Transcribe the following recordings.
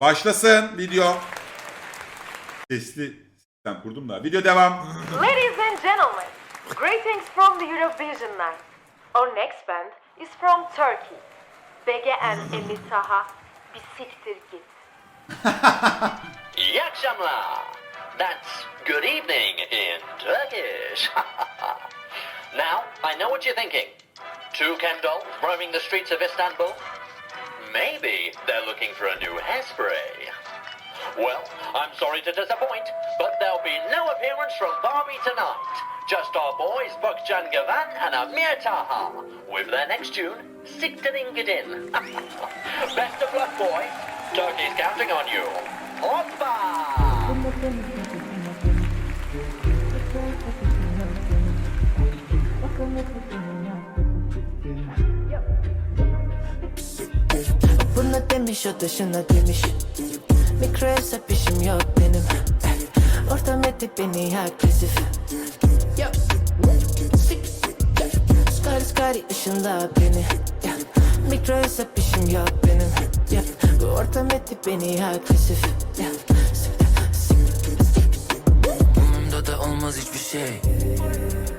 Başlasın video. Sesli sistem kurdum da. Video devam. Ladies and gentlemen, greetings from the Eurovision night. Our next band is from Turkey. Bege and Emitaha, bir siktir git. İyi akşamlar. That's good evening in Turkish. now, I know what you're thinking. Two Ken dolls roaming the streets of Istanbul? Maybe they're looking for a new hairspray. Well, I'm sorry to disappoint, but there'll be no appearance from Barbie tonight. Just our boys Bukcan Gavan and Amir Taha with their next tune, Siktirin Gidin. Best of luck, boys. Turkey's counting on you. Hoppa! Demiş o da şuna demiş Mikro hesap işim yok benim Ortam etti beni agresif Yo. Skari skari ışınla beni. Mikro hesap işim yok benim. Bu ortam etti beni agresif Ya. Umumda da olmaz hiçbir şey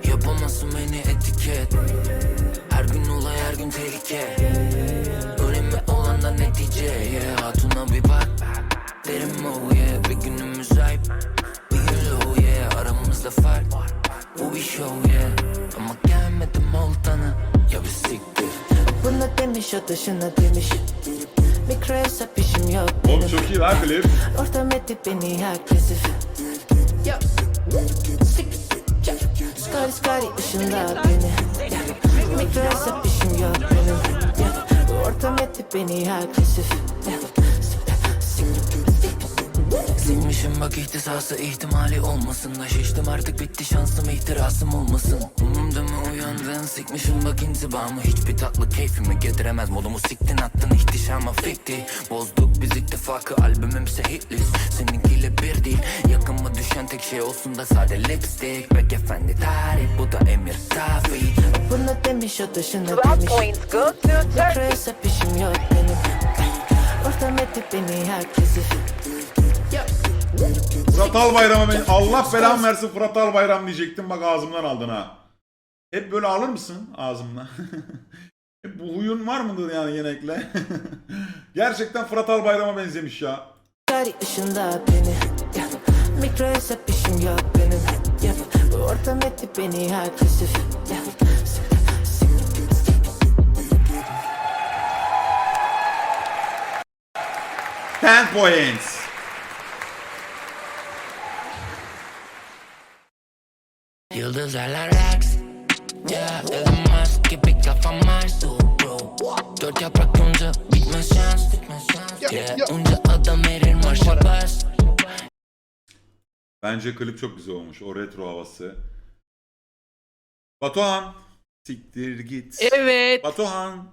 Yapamazsın beni etiket Da şuna demiş Mikro hesap işim yok Oğlum benim çok iyi lan klip. Ortam etti beni agresif Yo. Skari skari ışınla beni. Mikro hesap işim yok benim ortam etti beni agresif. Silmişim bak ihtisası ihtimali olmasın da şiştim artık bitti şansım ihtirasım olmasın Umumda mı sikmişim bak intibamı. Hiçbir tatlı keyfimi getiremez. Modumu siktin attın ihtişama fikti Bozduk biz ittifakı albümümse hitlist Seninkiyle bir değil yakınma düşen tek şey olsun da sade lipstick. Bek efendi tarih bu da emir tabi Buna demiş o da şuna 12 demiş. points go to Mikro Turkey. hesap işim yok benim. Ortam etti beni Yo. Fırat Albayram'a ben Allah belamı versin Fırat Albayram diyecektim. Bak ağzımdan aldın ha. Hep böyle alır mısın ağzımdan? Hep bu huyun var mıdır yani genellikle? Gerçekten Fırat Albayram'a benzemiş ya. Işınla beni. Mikro hesap işim yok benim. Bu ortam etti beni agresif Ya. 10 points. Yıldızlarla raks Yeah, Elon Musk gibi kafam Mars Dört yaprak yonca bitmez şans Yeah, onca adam verir marşa bas Bence klip çok güzel olmuş. O retro havası. Batuhan. Siktir git. Evet. Batuhan.